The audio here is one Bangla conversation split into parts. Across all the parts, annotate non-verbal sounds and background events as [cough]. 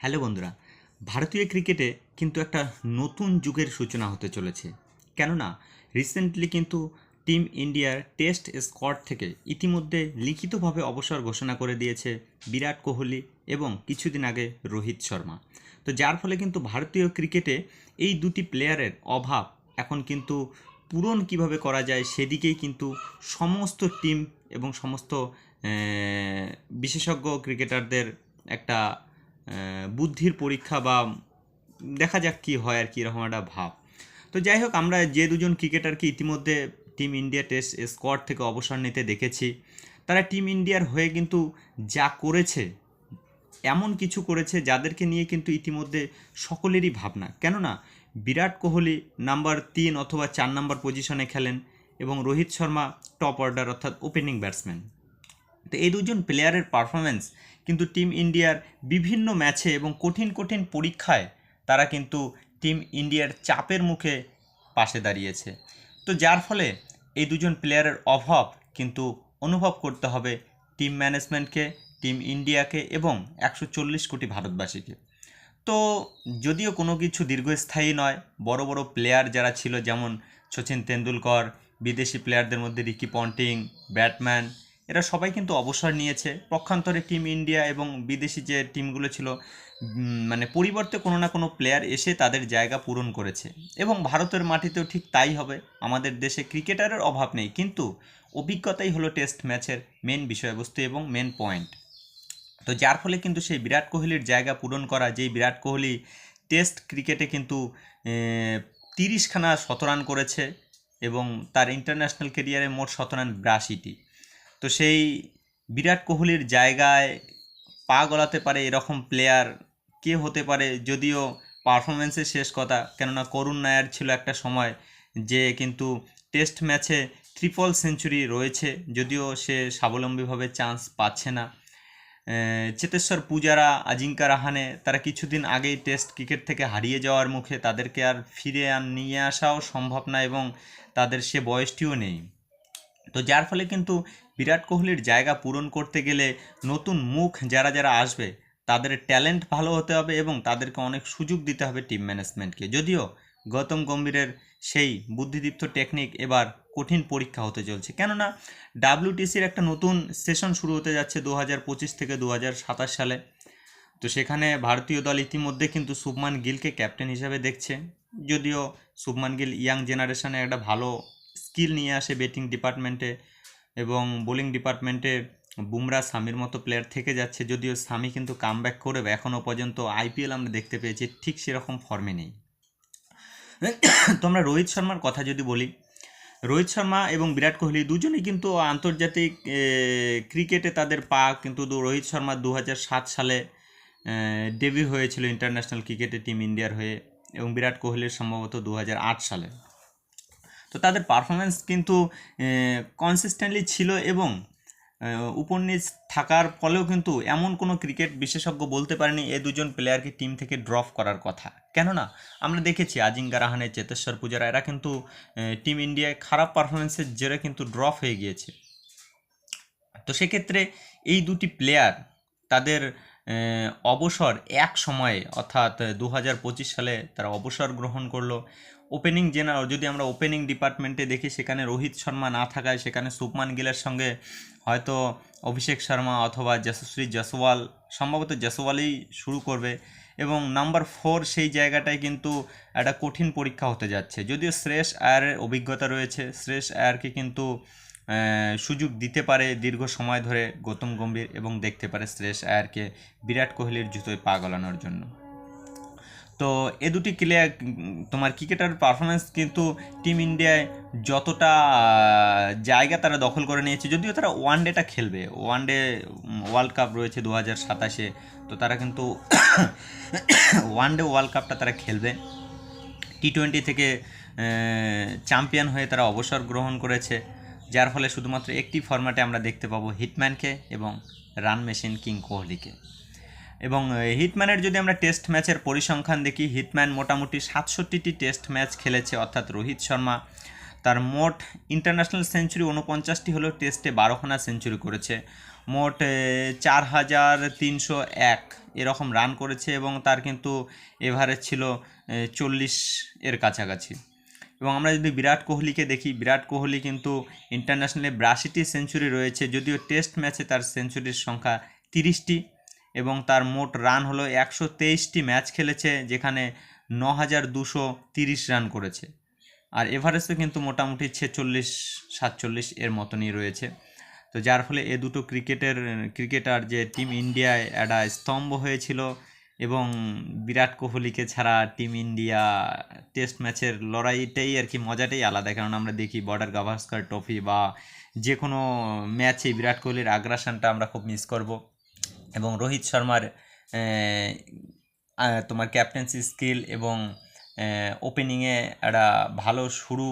হ্যালো বন্ধুরা, ভারতীয় ক্রিকেটে কিন্তু একটা নতুন যুগের সূচনা হতে চলেছে। কেননা রিসেন্টলি কিন্তু টিম ইন্ডিয়ার টেস্ট স্কোয়াড থেকে ইতিমধ্যে লিখিতভাবে অবসর ঘোষণা করে দিয়েছে বিরাট কোহলি এবং কিছুদিন আগে রোহিত শর্মা। তো যার ফলে কিন্তু ভারতীয় ক্রিকেটে এই দুটি প্লেয়ারের অভাব এখন কিন্তু পূরণ কীভাবে করা যায় সেদিকেই কিন্তু সমস্ত টিম এবং সমস্ত বিশেষজ্ঞ ক্রিকেটারদের একটা বুদ্ধির পরীক্ষা বা দেখা যাক কী হয় আর কী রকম একটা ভাব। তো যাই হোক, আমরা যে দুজন ক্রিকেটারকে ইতিমধ্যে টিম ইন্ডিয়া টেস্ট স্কোয়াড থেকে অবসর নিতে দেখেছি, তারা টিম ইন্ডিয়ার হয়ে কিন্তু যা করেছে, এমন কিছু করেছে যাদেরকে নিয়ে কিন্তু ইতিমধ্যে সকলেরই ভাবনা। কেননা, বিরাট কোহলি নাম্বার তিন অথবা চার নাম্বার পজিশনে খেলেন এবং রোহিত শর্মা টপ অর্ডার অর্থাৎ ওপেনিং ব্যাটসম্যান তো এই দুজন প্লেয়ারের পারফরমেন্স কিন্তু টিম ইন্ডিয়ার বিভিন্ন ম্যাচে এবং কঠিন কঠিন পরীক্ষায় তারা কিন্তু টিম ইন্ডিয়ার চাপের মুখে পাশে দাঁড়িয়েছে। তো যার ফলে এই দুজন প্লেয়ারের অভাব কিন্তু অনুভব করতে হবে টিম ম্যানেজমেন্টকে টিম ইন্ডিয়াকে এবং একশো চল্লিশ কোটি ভারতবাসীকে। তো যদিও কোনো কিছু দীর্ঘস্থায়ী নয়, বড় বড় প্লেয়ার যারা ছিল যেমন সচিন তেন্ডুলকর, বিদেশি প্লেয়ারদের মধ্যে রিকি পন্টিং ব্যাটম্যান এরা সবাই কিন্তু অবসর নিয়েছে। পক্ষান্তরে টিম ইন্ডিয়া এবং বিদেশি যে টিমগুলো ছিল মানে পরিবর্তে কোনো না কোনো প্লেয়ার এসে তাদের জায়গা পূরণ করেছে। এবং ভারতের মাটিতেও ঠিক তাই হবে। আমাদের দেশে ক্রিকেটারের অভাব নেই, কিন্তু অভিজ্ঞতাই হলো টেস্ট ম্যাচের মেন বিষয়বস্তু এবং মেন পয়েন্ট তো যার ফলে কিন্তু সেই বিরাট কোহলির জায়গা পূরণ করা, যেই বিরাট কোহলি টেস্ট ক্রিকেটে কিন্তু তিরিশখানা শতরান করেছে এবং তার ইন্টারন্যাশনাল কেরিয়ারে মোট শতরান বিরাশিটি। তো সেই বিরাট কোহলির জায়গায় পা গলাতে পারে এরকম প্লেয়ার কে হতে পারে যদিও পারফরমেন্সের শেষ কথা, কেননা করুণ নায়ার ছিল একটা সময় যে কিন্তু টেস্ট ম্যাচে ট্রিপল সেঞ্চুরি রয়েছে, যদিও সে স্বাবলম্বীভাবে চান্স পাচ্ছে না। চেতেশ্বর পূজারা, আজিঙ্কা রাহানে, তারা কিছুদিন আগেই টেস্ট ক্রিকেট থেকে হারিয়ে যাওয়ার মুখে তাদেরকে আর ফিরে আর নিয়ে আসাও সম্ভব না এবং তাদের সে বয়সটিও নেই। তো যার ফলে কিন্তু বিরাট কোহলির জায়গা পূরণ করতে গেলে নতুন মুখ যারা যারা আসবে, তাদের ট্যালেন্ট ভালো হতে হবে এবং তাদেরকে অনেক সুযোগ দিতে হবে টিম ম্যানেজমেন্টকে। যদিও গৌতম গম্ভীরের সেই বুদ্ধিদীপ্ত টেকনিক এবার কঠিন পরীক্ষা হতে চলছে। কেননা ডাব্লিউটিসির একটা নতুন সেশন শুরু হতে যাচ্ছে দু হাজার পঁচিশ থেকে দু হাজার সাতাশ সালে। তো সেখানে ভারতীয় দল ইতিমধ্যে কিন্তু শুভমান গিলকে ক্যাপ্টেন হিসেবে দেখছে। যদিও শুভমান গিল ইয়াং জেনারেশনে একটা ভালো স্কিল নিয়ে আসে ব্যাটিং ডিপার্টমেন্টে এবং বোলিং ডিপার্টমেন্টে বুমরা সামির মতো প্লেয়ার থেকে যাচ্ছে। যদিও সামি কিন্তু কামব্যাক করে এখনও পর্যন্ত আইপিএল আমরা দেখতে পেয়েছি, ঠিক সেরকম ফর্মে নেই। [coughs] তো আমরা রোহিত শর্মার কথা যদি বলি, রোহিত শর্মা এবং বিরাট কোহলি দুজনেই কিন্তু আন্তর্জাতিক ক্রিকেটে তাদের পা কিন্তু রোহিত শর্মা দু হাজার সাত সালে ডেবিউ হয়েছিল ইন্টারন্যাশনাল ক্রিকেটে টিম ইন্ডিয়ার হয়ে এবং বিরাট কোহলির সম্ভবত দু হাজার আট সালে। তো তাদের পারফরমেন্স কিন্তু কনসিস্টেন্টলি ছিল এবং নিচ থাকার ফলেও কিন্তু এমন কোনো ক্রিকেট বিশেষজ্ঞ বলতে পারেনি, এ দুজন প্লেয়ারকে টিম থেকে ড্রপ করার কথা। কেননা, আমরা দেখেছি আজিঙ্কা রাহানে, চেতেশ্বর পূজারা, এরা কিন্তু টিম ইন্ডিয়ায় খারাপ পারফরমেন্সের জেরে কিন্তু ড্রপ হয়ে গিয়েছে। তো সেক্ষেত্রে এই দুটি প্লেয়ার তাদের অবসর এক সময়ে, অর্থাৎ দু হাজার পঁচিশ সালে তারা অবসর গ্রহণ করল। ওপেনিং জেনারেল যদি আমরা ওপেনিং ডিপার্টমেন্টে দেখি, সেখানে রোহিত শর্মা না থাকায়, সেখানে শুভমান গিলের সঙ্গে হয়তো অভিষেক শর্মা অথবা যশস্বী জসওয়াল সম্ভবত জসওয়ালই শুরু করবে। এবং নাম্বার ফোর সেই জায়গাটায় কিন্তু একটা কঠিন পরীক্ষা হতে যাচ্ছে। যদিও শ্রেয়স আয়ারের অভিজ্ঞতা রয়েছে, শ্রেয়স আয়ারকে কিন্তু সুযোগ দিতে পারে দীর্ঘ সময় ধরে গৌতম গম্ভীর এবং দেখতে পারে শ্রেয়স আয়ারকে বিরাট কোহলির জুতোয় পা গলানোর জন্য। তো এ দুটি প্লেয়ার তোমার ক্রিকেটার পারফরমেন্স কিন্তু টিম ইন্ডিয়ায় যতটা জায়গা তারা দখল করে নিয়েছে, যদিও তারা ওয়ান ডেটা খেলবে। ওয়ান ডে ওয়ার্ল্ড কাপ রয়েছে দু হাজার সাতাশে, তো তারা কিন্তু ওয়ান ডে ওয়ার্ল্ড কাপটা তারা খেলবে। টি টোয়েন্টি থেকে চ্যাম্পিয়ন হয়ে তারা অবসর গ্রহণ করেছে, যার ফলে শুধুমাত্র একটি ফরম্যাটে আমরা দেখতে পাবো হিটম্যানকে এবং রান মেশিন কিং। কোহলিকে এবং হিটম্যানের যদি আমরা টেস্ট ম্যাচের পরিসংখ্যান দেখি হিটম্যান মোটামুটি সাতষট্টিটি টেস্ট ম্যাচ খেলেছে, অর্থাৎ রোহিত শর্মা। তার মোট ইন্টারন্যাশনাল সেঞ্চুরি উনপঞ্চাশটি হলেও টেস্টে বারোখানা সেঞ্চুরি করেছে। মোট চার হাজার তিনশো এক এরকম রান করেছে এবং তার কিন্তু এভারেজ ছিল চল্লিশ এর কাছাকাছি। এবং আমরা যদি বিরাট কোহলিকে দেখি, বিরাট কোহলি কিন্তু ইন্টারন্যাশনালে বিরাশিটি সেঞ্চুরি রয়েছে, যদিও টেস্ট ম্যাচে তার সেঞ্চুরির সংখ্যা তিরিশটি। এবং তার মোট রান হলো একশো তেইশটি ম্যাচ খেলেছে, যেখানে ন হাজার দুশো তিরিশ রান করেছে। আর এভারেস্টও কিন্তু মোটামুটি ছেচল্লিশ সাতচল্লিশ এর মতনই রয়েছে। তো যার ফলে এ দুটো ক্রিকেটের, ক্রিকেটার যে টিম ইন্ডিয়ায় একটা স্তম্ভ হয়েছিল এবং বিরাট কোহলিকে ছাড়া টিম ইন্ডিয়া টেস্ট ম্যাচের লড়াইটাই আর কি মজাটাই আলাদা। কারণ আমরা দেখি বর্ডার গাভাস্কার ট্রফি বা যে কোনো ম্যাচে বিরাট কোহলির আগ্রাসনটা আমরা খুব মিস করব। এবং রোহিত শর্মার তোমার ক্যাপ্টেন্সি স্কিল এবং ওপেনিংয়ে একটা ভালো শুরু,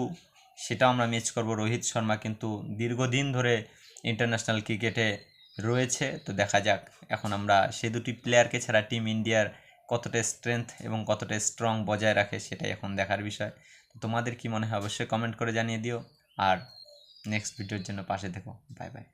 সেটাও আমরা মিস করব। রোহিত শর্মা কিন্তু দীর্ঘদিন ধরে ইন্টারন্যাশনাল ক্রিকেটে রয়েছে। তো দেখা যাক, এখন আমরা সে দুটি প্লেয়ারকে ছাড়া টিম ইন্ডিয়ার কতটা স্ট্রেংথ এবং কতটা স্ট্রং বজায় রাখে, সেটাই এখন দেখার বিষয়। তোমাদের কি মনে হয়, অবশ্যই কমেন্ট করে জানিয়ে দিও। আর নেক্সট ভিডিওর জন্য পাশে দেখো বাই বাই